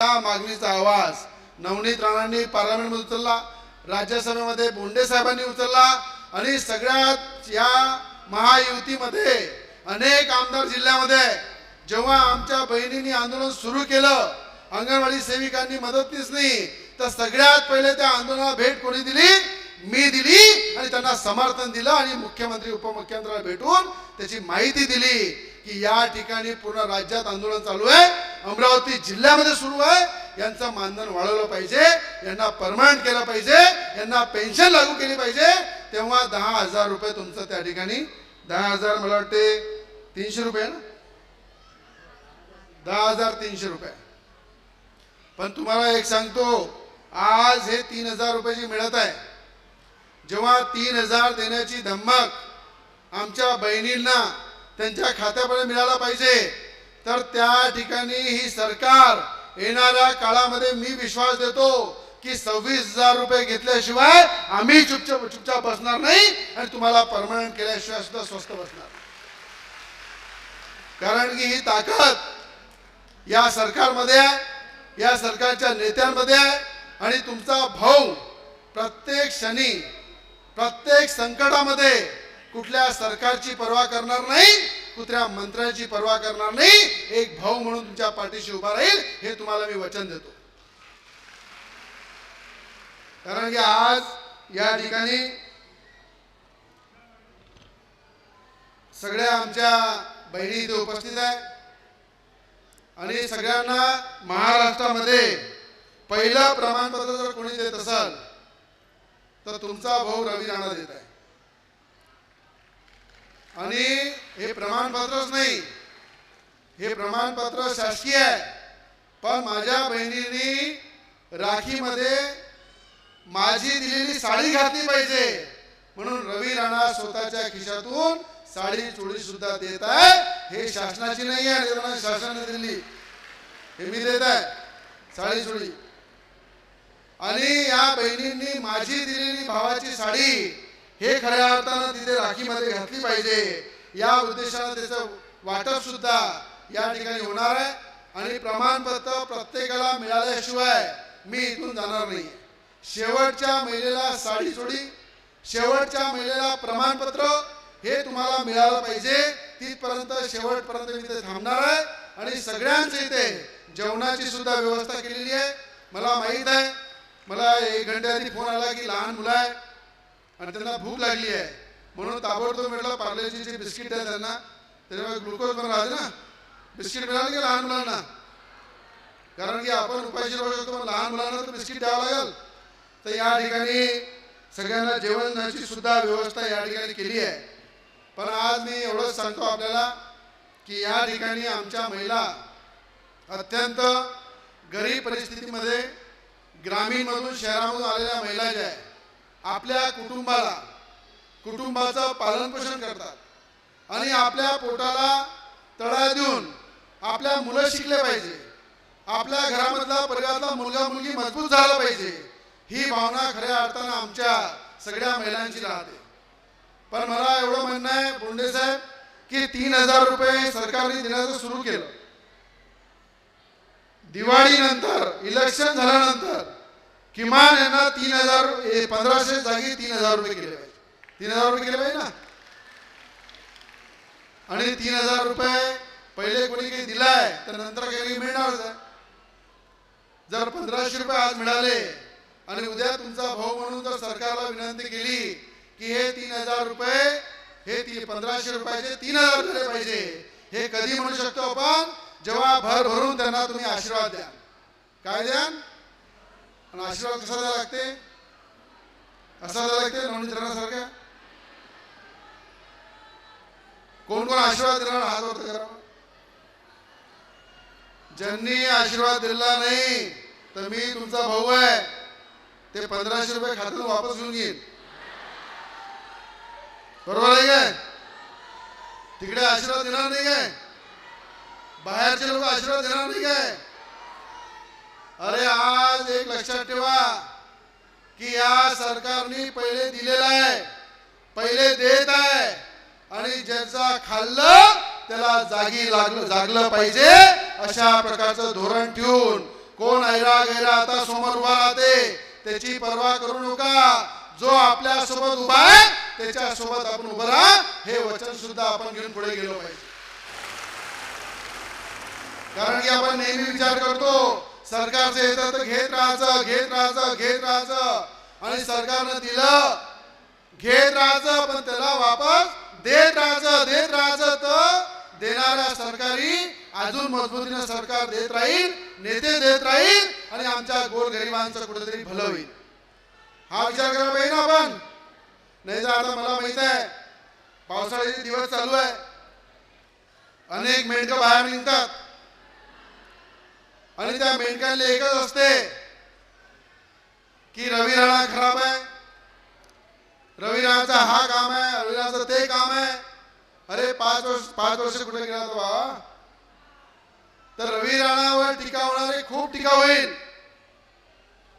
त्या मागणीचा आवाज नवनीत राणांनी पार्लमेंटमध्ये उचलला राज्यसभेमध्ये बोंडे साहेबांनी उचलला आणि सगळ्यात या महायुतीमध्ये अनेक आमदार जिल्ह्यामध्ये जेव्हा आमच्या बहिणींनी आंदोलन सुरू केलं अंगणवाडी सेविकांनी मदतनीस नाही तर सगळ्यात पहिले त्या आंदोलनाला भेट कोणी दिली? मी दिली आणि त्यांना समर्थन दिलं आणि मुख्यमंत्री उपमुख्यमंत्र्याला भेटून त्याची माहिती दिली. की या ठिकाणी पूर्ण राज्यात आंदोलन चालू आहे. अमरावती जिल्ह्यामध्ये सुरू आहे. यांचं मानधन वाढवलं पाहिजे. यांना परमनंट केलं पाहिजे. यांना पेन्शन लागू केली पाहिजे. तेव्हा दहा हजार रुपये तुमचं त्या ठिकाणी दहा हजार मला वाटते तीनशे रुपये ना? दहा हजार तीनशे रुपये. पण तुम्हाला एक सांगतो आज हे तीन हजार रुपयाची मिळत आहे. जेव्हा तीन हजार देण्याची धमक आमच्या बहिणींना त्यांच्या खात्यापर्यंत मिळाला पाहिजे. तर त्या ठिकाणी ही सरकार येणाऱ्या काळामध्ये मी विश्वास देतो की सव्वीस हजार रुपये घेतल्याशिवाय आम्ही चुपचाप चुपचाप बसणार नाही आणि तुम्हाला परमनंट केल्याशिवाय सुद्धा स्वस्त बसणार. कारण की ही ताकद या सरकारमध्ये आहे या सरकारच्या नेत्यांमध्ये आहे आणि तुमचा भाऊ प्रत्येक क्षणी प्रत्येक संकटामध्ये कुठल्या सरकारची पर्वा करणार नाही कुठल्या मंत्र्याची पर्वा करणार नाही एक भाऊ म्हणून तुमच्या पाठीशी उभा राहील हे तुम्हाला मी वचन देतो. कारण की आज या ठिकाणी सगळ्या आमच्या बहिणी इथे उपस्थित आहे आणि सगळ्यांना महाराष्ट्रामध्ये पहिलं प्रमाणपत्र जर कोणी देत असाल तर तुमचा भाऊ रवी राणा देत आहे. आणि हे प्रमाणपत्रच नाही. हे प्रमाणपत्र शासकीय आहे. पण माझ्या बहिणीने राखीमध्ये माझी दिलेली साडी घातली पाहिजे. म्हणून रवी राणा स्वतःच्या खिशातून साडी चोळी सुद्धा देत आहे हे शासनाची नाही आहे. शासनाने दिली? हे मी देत आहे. साडी चोळी. आणि या बहिणींनी माझी दिलेली भावाची साडी हे खऱ्या अर्थानं तिथे राखीमध्ये घातली पाहिजे. या उद्देशानं त्याचं वाटप सुद्धा या ठिकाणी होणार आहे आणि प्रमाणपत्र प्रत्येकाला मिळाल्याशिवाय मी इथून जाणार नाही शेवटच्या महिलेला साडी सोडी शेवटच्या महिलेला प्रमाणपत्र हे तुम्हाला मिळालं पाहिजे. तिथपर्यंत शेवटपर्यंत मी ते थांबणार आहे आणि सगळ्यांच्या इथे जेवणाची सुद्धा व्यवस्था केलेली आहे. मला माहीत आहे मला एक घंटे आधी फोन आला की लहान मुलं आहे. आणि त्यांना भूक लागली आहे. म्हणून ताबडतोब मिळाला पार्लेची जे बिस्किट आहे त्यांना त्याच्यामुळे ग्लुकोज पण राहते ना. बिस्किट मिळालं की लहान मुलांना? कारण की आपण उपाशी राहू शकतो पण लहान मुलांना तर बिस्किट द्यावं लागेल. तर या ठिकाणी सगळ्यांना जेवणाची सुद्धा व्यवस्था या ठिकाणी केली आहे. पण आज मी एवढंच सांगतो आपल्याला की या ठिकाणी आमच्या महिला अत्यंत गरीब परिस्थितीमध्ये ग्रामीणमधून शहरामधून आलेल्या महिला ज्या आहे आपल्या कुटुंबाला. कुटुंबाचं पालनपोषण करतात. आणि आपल्या पोटाला तळा देऊन आपल्या मुलं शिकले पाहिजे. आपल्या घरामधला परिवारातला मुलगा मुलगी मजबूत झाला पाहिजे. ही भावना खऱ्या अर्थानं आमच्या सगळ्या महिलांची राहते. पण मला एवढं म्हणणं आहे बोंडे साहेब की तीन हजार रुपये सरकारने देण्याचं सुरू केलं. दिवाळीनंतर इलेक्शन झाल्यानंतर किमान यांना तीन हजार पंधराशे जागी तीन हजार रुपये केले पाहिजे. तीन हजार रुपये केले पाहिजे ना? आणि तीन हजार रुपये पहिले कोणी काही दिलाय तर नंतर काही मिळणारच आहे जर पंधराशे रुपये आज मिळाले आणि उद्या तुमचा भाऊ म्हणून जर सरकारला विनंती केली की हे तीन हजार रुपये हे ती पंधराशे रुपयाचे तीन हजार झाले पाहिजे. हे कधी म्हणू शकतो आपण? जेव्हा भर भरून त्यांना तुम्ही आशीर्वाद द्या. काय द्या? आणि आशीर्वाद कसा द्यावा लागते? असा द्यावा लागते? नवनीत कोण कोण आशीर्वाद देणार? हात वरती करा ज्यांनी आशीर्वाद दिला नाही तर मी तुमचा भाऊ आहे. ते पंधराशे रुपये खात्यात वापस घेऊन घेईन बरोबर आहे काय? तिकडे आशीर्वाद देणार नाही काय? बाहेरचे लोक आशीर्वाद देणार नाही काय? अरे आज एक लक्षात ठेवा की या सरकारने पहिले दिलेलं आहे पहिले देत आहे आणि ज्याचा खाल्लं त्याला जागी लागलं जागलं पाहिजे अशा प्रकारचं धोरण ठेवून. कोण ऐरा गैरा आता समोर उभा राहते त्याची पर्वा करू नका. जो आपल्यासोबत उभा आहे त्याच्या सोबत आपण उभं राहा. हे वचन सुद्धा आपण घेऊन पुढे गेलो पाहिजे. कारण की आपण नेहमी विचार करतो सरकारचे येतं तर घेत राहायचं घेत राहायचं घेत राहायचं. आणि सरकारनं दिलं घेत राहायचं पण त्याला वापस देत राहायचं देत राहायचं तर देणाऱ्या सरकारी अजून मजबूतीनं सरकार देत राहील नेते देत राहील आणि आमच्या गोरगरिबांचं कुठेतरी भलं होईल. हा विचार करायला पाहिजे ना आपण. नाही तर आता मला माहीत आहे पावसाळ्याचे दिवस चालू आहे. अनेक मेंढकं बाहेर निघतात. आणि त्या मेंढकांना एकच असते की रवी राणा खराब आहे. रवी राणाचा हा काम आहे रवी राणाचं ते काम आहे. अरे पाच वर्ष पाच वर्ष कुठे गेला तो बाबा? तर रवी राणावर टीका होणारे खूप टीका होईल.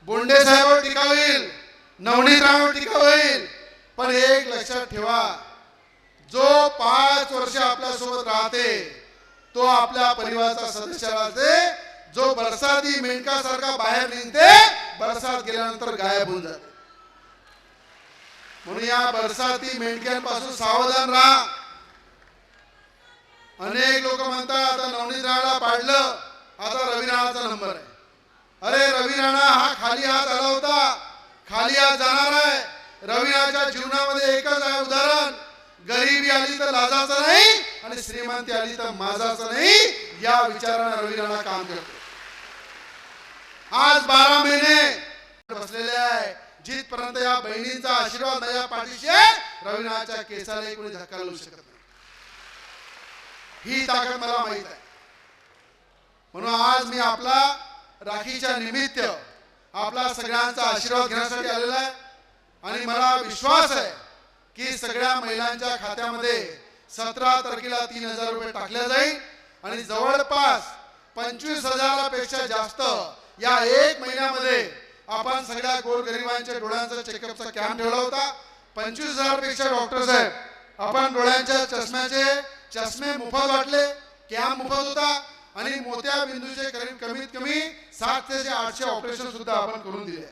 बोंडे साहेबांवर टीका होईल. नवनीत राणावर टीका होईल. पण एक लक्षात ठेवा जो पाच वर्ष आपल्यासोबत राहते तो आपल्या परिवाराचा सदस्य राहते. जो बरसाती मेंढकासारखा बाहेर निघते बरसात गेल्यानंतर गायब होऊन जाते. म्हणून या बरसाती मेंढक्यांपासून सावधान राहा. अनेक लोक म्हणतात आता नवनीत राणाला पाडलं आता रवी राणाचा नंबर आहे. अरे रवी राणा हा खाली हात आला होता खाली हात जाणार आहे. रवी राणाच्या जीवनामध्ये एकच आहे उदाहरण. गरिबी आली तर लाजाचं नाही आणि श्रीमंती आली तर माझाचं नाही. या विचारानं रवी राणा काम करतो. आज बारा महिने बसलेले आहे. जिथपर्यंत या बहिणींचा आशीर्वाद या पाठीशी रवीनाच्या केसालाही कोणी धक्का लावू शकत नाही. ही ताकद मला माहीत आहे. म्हणून आज मी आपला राखीच्या निमित्त आपला सगळ्यांचा आशीर्वाद घेण्यासाठी आलेला आहे. आणि मला विश्वास आहे की सगळ्या महिलांच्या खात्यामध्ये सतरा तारखेला तीन हजार रुपये टाकले जाईल. आणि जवळपास पंचवीस हजारापेक्षा जास्त या एक महिन्यामध्ये आपण सगळ्या गोरगरिबांच्या डोळ्यांचा चेकअपचा कॅम्प ठेवला होता. पंचवीस हजारपेक्षा डॉक्टर साहेब आपण डोळ्यांच्या चष्म्याचे चष्मे मोफत वाटले. कॅम्प मोफत होता. आणि मोत्या बिंदूचे कमीत कमी सात ते आठशे ऑपरेशन सुद्धा आपण करून दिले.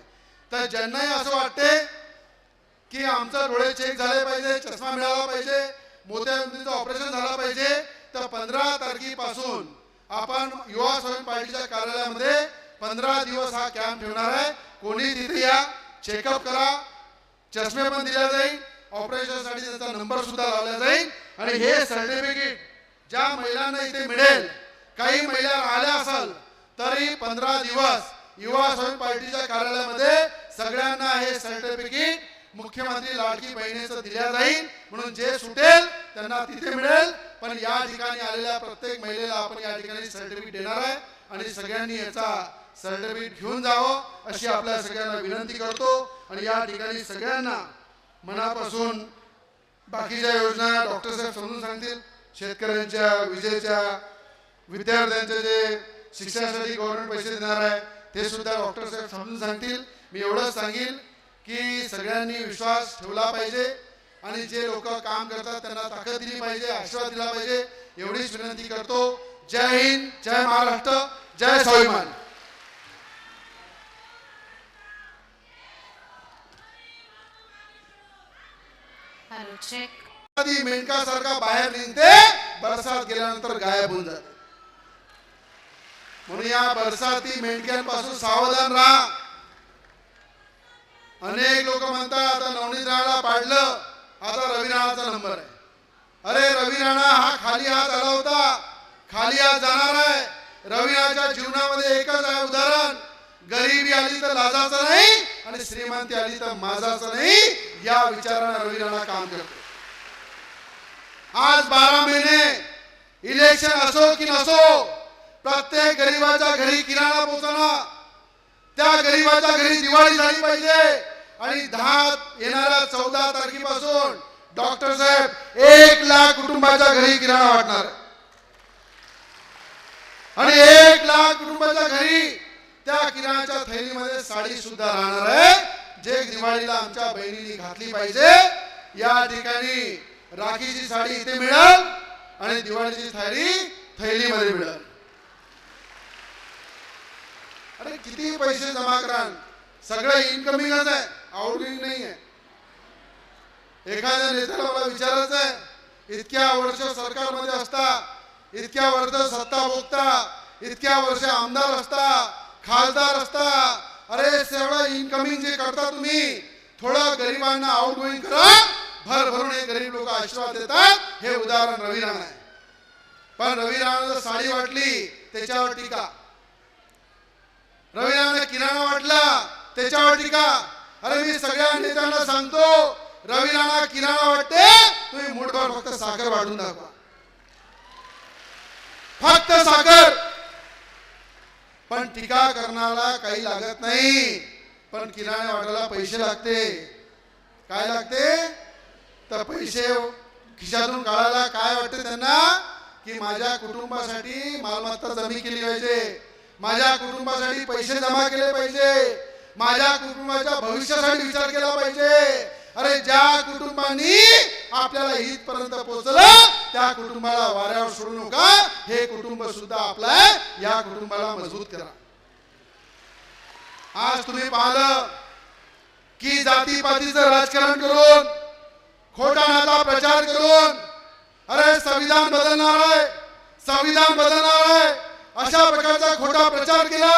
तर ज्यांनाही असं वाटते की आमचा डोळे चेक झाले पाहिजे चष्मा मिळाला पाहिजे मोत्या बिंदूचं ऑपरेशन झालं पाहिजे तर पंधरा तारखेपासून आपण युवा स्वयं पार्टीच्या कार्यालयामध्ये पंधरा दिवस हा कॅम्प ठेवणार आहे. कोणी तिथे या चेकअप करा. चष्मे पण दिल्या जाईल. ऑपरेशनसाठी त्याचा नंबर सुद्धा लावला जाईल. आणि हे सर्टिफिकेट ज्या महिलांना इथे मिळेल काही महिला आल्या असाल तरी पंधरा दिवस युवा स्वयं पार्टीच्या कार्यालयामध्ये सगळ्यांना हे सर्टिफिकेट मुख्यमंत्री लाडकी बहिणीचं दिल्या जाईल. म्हणून जे सुटेल त्यांना तिथे मिळेल. पण या ठिकाणी आलेल्या प्रत्येक महिलेला आपण या ठिकाणी सर्टिफिकेट देणार आहे. आणि सगळ्यांनी याचा सर्टिफिकेट घेऊन जावं अशी आपल्या सगळ्यांना विनंती करतो. आणि या ठिकाणी सगळ्यांना मनापासून बाकीच्या योजना डॉक्टर साहेब समजून सांगतील. शेतकऱ्यांच्या विजेच्या विद्यार्थ्यांचे जे शिक्षणासाठी गव्हर्नमेंट पैसे देणार आहे ते सुद्धा डॉक्टर साहेब समजून सांगतील. मी एवढंच सांगेल की सगळ्यांनी विश्वास ठेवला पाहिजे. आणि जे लोक काम करतात त्यांना ताकद दिली पाहिजे आशीर्वाद दिला पाहिजे. एवढीच विनंती करतो. जय हिंद जय महाराष्ट्र जय स्वाभिमान. कधी मेंढकासारखा बाहेर निघते बरसात गेल्यानंतर गायब होऊन जाते. म्हणून या बरसाती मेंढक्यांपासून सावधान राहा. अनेक लोक म्हणतात आता नवनीत राणाला पाडलं आता रवी राणाचा नंबर आहे. अरे रवी राणा हा खाली हात आला होता खाली हात जाणार आहे. रवी राणाच्या जीवनामध्ये एकच आहे उदाहरण. गरिबी आली तर लाजाचं नाही. आणि श्रीमंती आली तर माझाचं नाही या विचारानं रवी राणा काम करतो आज बारा महिने इलेक्शन असो की नसो प्रत्येक गरीबाच्या घरी किराणा पोहोचणं त्या गरीबाच्या घरी दिवाळी झाली पाहिजे. आणि दहा येणाऱ्या चौदा तारखेपासून डॉक्टर साहेब एक लाख कुटुंबाच्या घरी किराणा वाटणार आणि एक लाख कुटुंबाच्या घरी त्या किराणाच्या थैलीमध्ये साडी सुद्धा राहणार आहे. जे दिवाळीला आमच्या बहिणीने घातली पाहिजे या ठिकाणी राखीची साडी इथे मिळेल आणि दिवाळीची थाळी थैलीमध्ये मिळेल. किती पैसे जमा करा. सगळं इनकमिंगच आहे. आउटगोईंग नाही आहे. एखाद्या नेत्याला मला विचारायचं आहे इतक्या वर्ष सरकारमध्ये असता इतक्या वर्ष सत्ता भोगता इतक्या वर्ष आमदार असता खासदार असता. अरे सगळं इनकमिंग जे करता तुम्ही थोडं गरिबांना आउटगोईंग करा. भर भरून हे गरीब लोक आशीर्वाद देतात. हे उदाहरण रवी राणा आहे. पण रवी राणाला साडी वाटली त्याच्यावर टीका. रवी राणा किराणा वाटला त्याच्यावर टीका. अरे मी सगळ्या नेत्यांना सांगतो रवी राणा किराणा वाटते तुम्ही मुठभर फक्त साखर वाढून दाखवा. फक्त साखर. पण टीका करणारा काही लागत नाही. पण किराणा वाटायला पैसे लागते. काय लागते? तर पैसे खिशातून काढायला काय वाटते त्यांना? की माझ्या कुटुंबासाठी मालमत्ता जमी केली पाहिजे. माझ्या कुटुंबासाठी पैसे जमा केले पाहिजे. माझ्या कुटुंबाच्या भविष्यासाठी विचार केला पाहिजे. अरे ज्या कुटुंबांनी आपल्याला इथपर्यंत पोहोचलं त्या कुटुंबाला वाऱ्यावर सोडू नका. हे कुटुंब सुद्धा आपलं आहे. या कुटुंबाला मजबूत करा. आज तुम्ही पाहिलं की जातीपातीचं राजकारण करून खोटा नाता प्रचार करून अरे संविधान बदलणार आहे संविधान बदलणार आहे. अशा प्रकारचा खोटा प्रचार केला.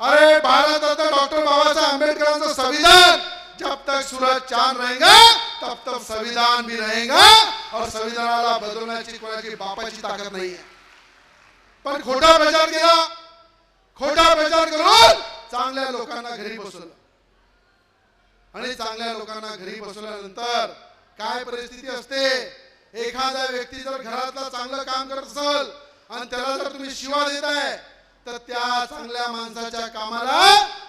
अरे भारत डॉक्टर बाबासाहेब आंबेडकरांचं संविधान जब तक सूरज चांद रहेगा तब तब संविधान भी रहेगा और संविधानाला बदलण्याची कोणाची बापाची ताकद नाही आहे पण खोटा प्रचार केला खोटा प्रचार करून चांगल्या लोकांना घरी बसवलं. आणि चांगल्या लोकांना घरी बसवल्यानंतर काय परिस्थिती असते? एखादा व्यक्ती जर घरातला चांगलं काम करत असेल आणि त्याला जर तुम्ही शिवा देताय तर त्या चांगल्या माणसाच्या कामाला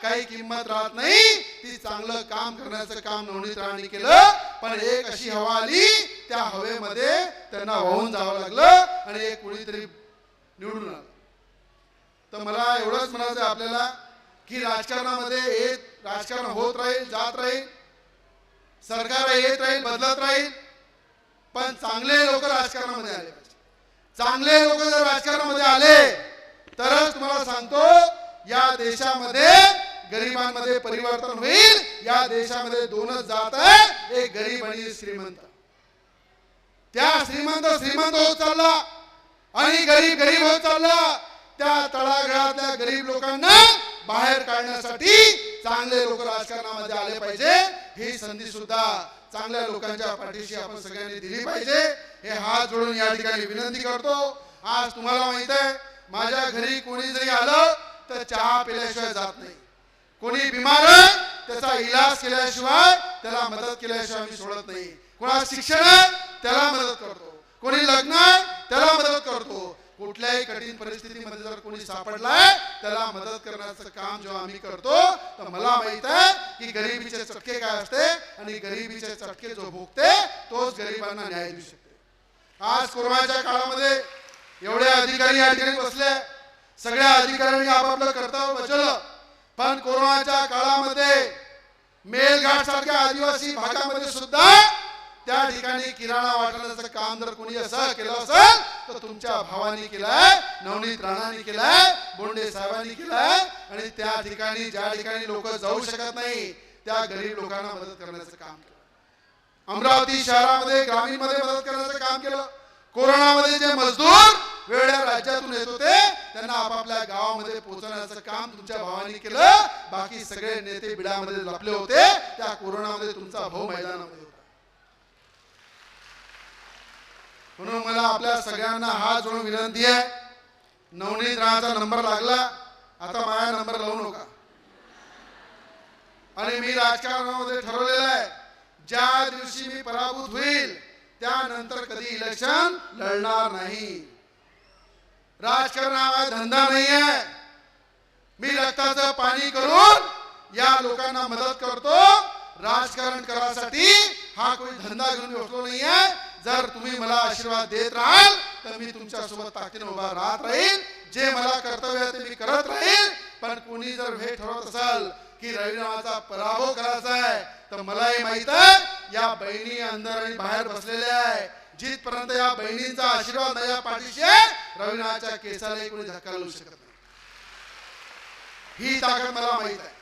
काही किंमत राहत नाही. ती चांगलं काम करण्याचं काम नवनीत केलं. पण एक अशी हवा आली त्या हवेमध्ये त्यांना वाहून जावं लागलं आणि एक कुणीतरी निवडून आलं. तर मला एवढंच म्हणायचं आपल्याला की राजकारणामध्ये येत राजकारण होत राहील जात राहील सरकार येत राहील बदलत राहील पण चांगले लोक राजकारणामध्ये आले पाहिजे. चांगले लोक जर राजकारणामध्ये आले तरच तुम्हाला सांगतो या देशामध्ये गरिबांमध्ये परिवर्तन होईल या देशामध्ये दोनच जात आहे एक गरीब आणि श्रीमंत. त्या श्रीमंत श्रीमंत होत चालला आणि गरीब गरीब होत चालला. त्या तळागाळातल्या गरीब लोकांना बाहेर काढण्यासाठी चांगले लोक राजकारणामध्ये आले पाहिजे. ही संधी सुद्धा चांगल्या लोकांच्या पाठीशी आपण सगळ्यांनी दिली पाहिजे. हे हात जोडून या ठिकाणी विनंती करतो. आज तुम्हाला माहीत आहे माझ्या घरी कोणी जरी आलं तर चहा पिल्याशिवाय जात नाही. कोणी बिमार त्याचा इलाज केल्याशिवाय त्याला मदत केल्याशिवाय मी सोडत नाही. कोणा शिक्षण त्याला मदत करतो. कोणी लग्न त्याला मदत करतो. कुठल्याही कठीण परिस्थितीमध्ये जर कोणी सापडलाय त्याला मदत करण्याचं काम जेव्हा आम्ही करतो तर मला माहीत आहे की गरिबीचे चटके काय असते आणि गरिबीचे चटके जो भोगते तोच गरिबांना न्याय देऊ शकते. आज कोरोनाच्या काळामध्ये एवढे अधिकारी या ठिकाणी बसले. सगळ्या अधिकाऱ्यांनी आपापलं कर्तव्य बजावलं. पण कोरोनाच्या काळामध्ये मेलघाट सारख्या आदिवासी भागामध्ये सुद्धा त्या ठिकाणी किराणा वाटण्याचं काम जर कोणी असं केलं असेल तर तुमच्या भावानी केलंय नवनीत राणांनी केलंय बोंडे साहेबांनी केलंय आणि त्या ठिकाणी ज्या ठिकाणी लोक जाऊ शकत नाही त्या गरीब लोकांना मदत करण्याचं काम केलं. अमरावती शहरामध्ये ग्रामीणमध्ये मदत करण्याचं काम केलं. कोरोनामध्ये जे मजदूर वेगळ्या राज्यातून येत होते त्यांना आपापल्या गावामध्ये पोहोचवण्याचं काम तुमच्या भावाने केलं. बाकी सगळे नेते बिडामध्ये लपले होते. त्या कोरोनामध्ये तुमचा भाऊ मैदानामध्ये होता. म्हणून मला आपल्या सगळ्यांना हात जोडून विनंती आहे. नवनीत राहाचा नंबर लागला. आता माझा नंबर लावू नका. आणि मी राजकारणामध्ये ठरवलेलं आहे. ज्या दिवशी मी पराभूत होईल त्यानंतर कधी इलेक्शन लढणार नाही. राजकारण धंदा नाही आहे मी रक्ताचं पाणी करून या लोकांना मदत करतो. राजकारण करासाठी हा कोणी धंदा घेऊन बसलो नाही आहे जर तुम्ही मला आशीर्वाद देत राहाल तर मी तुमच्यासोबत ताकदीने उभा राहत राहील जे मला कर्तव्य आहे ते मी करत राहील पण कोणी जर हे ठरवत असाल की रविनामाचा पराभव करायचा आहे तर मलाही माहीत आहे या बहिणी अंदर आणि बाहेर बसलेल्या आहे. जिथपर्यंत या बहिणींचा आशीर्वाद या पाठीशी रवीनाच्या केसाला कोणी धक्का लावू शकत नाही. ही ताकद मला माहीत आहे.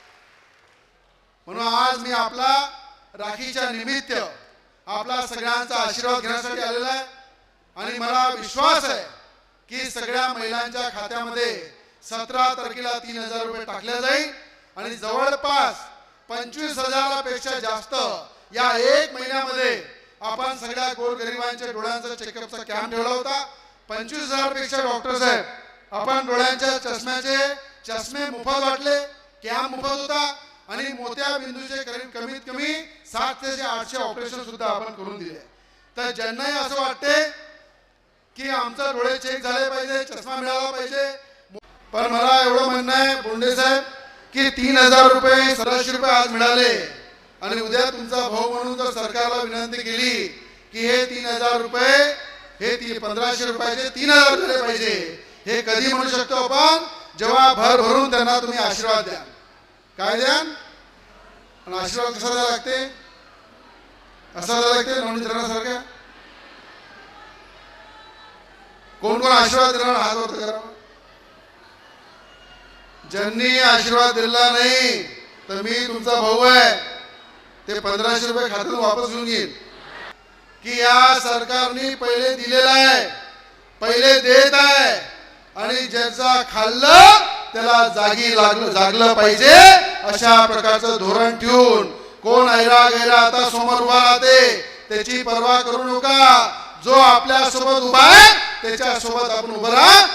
म्हणून आज मी आपला राखीच्या निमित्त आपला सगळ्यांचा आशीर्वाद घेण्यासाठी आलेला आहे. आणि मला विश्वास आहे की सगळ्या महिलांच्या खात्यामध्ये सतरा तारखेला तीन हजार रुपये टाकले जाईल. आणि जवळपास पंचवीस हजारापेक्षा जास्त या एक महिन्यामध्ये आपण सगळ्या गोरगरिबांच्या डोळ्यांचा चेकअपचा कॅम्प ठेवला होता. पंचवीस हजारपेक्षा डॉक्टर साहेब आपण डोळ्यांच्या चष्म्याचे चष्मे मोफत वाटले कॅम्प मोफत होता. आणि मोत्या बिंदूचे कमीत कमी सात ते आठशे ऑपरेशन सुद्धा आपण करून दिले. तर ज्यांनाही असं वाटते की आमचा डोळे चेक झाले पाहिजे चष्मा मिळाला पाहिजे पण मला एवढं म्हणणं आहे बोंडे साहेब की तीन हजार रुपये सराशे रुपये आज मिळाले. आणि उद्या तुमचा भाऊ म्हणून जर सरकारला विनंती केली की हे तीन हजार रुपये हे ती पंधराशे रुपयाचे तीन हजार झाले पाहिजे. हे कधी म्हणू शकतो आपण? जेव्हा भर भरून त्यांना तुम्ही आशीर्वाद द्या काय द्यान आणि आशीर्वाद कसा द्यावा लागते? असा द्यावा लागते? नवनीत कोण कोण आशीर्वाद देणार? हात होत करा. ज्यांनी आशीर्वाद दिला नाही तर मी तुमचा भाऊ आहे. ते पंधराशे रुपये खात्यात वापस घेऊन घेईन की या सरकारने पहिले दिलेला आहे पहिले देत आहे आणि ज्याचा खाल्लं त्याला जागी लागलं जागलं पाहिजे अशा प्रकारचं धोरण ठेवून. कोण ऐरा गैरा आता समोर उभा राहते त्याची पर्वा करू नका. जो आपल्यासोबत उभा आहे त्याच्या सोबत आपण उभं राहा.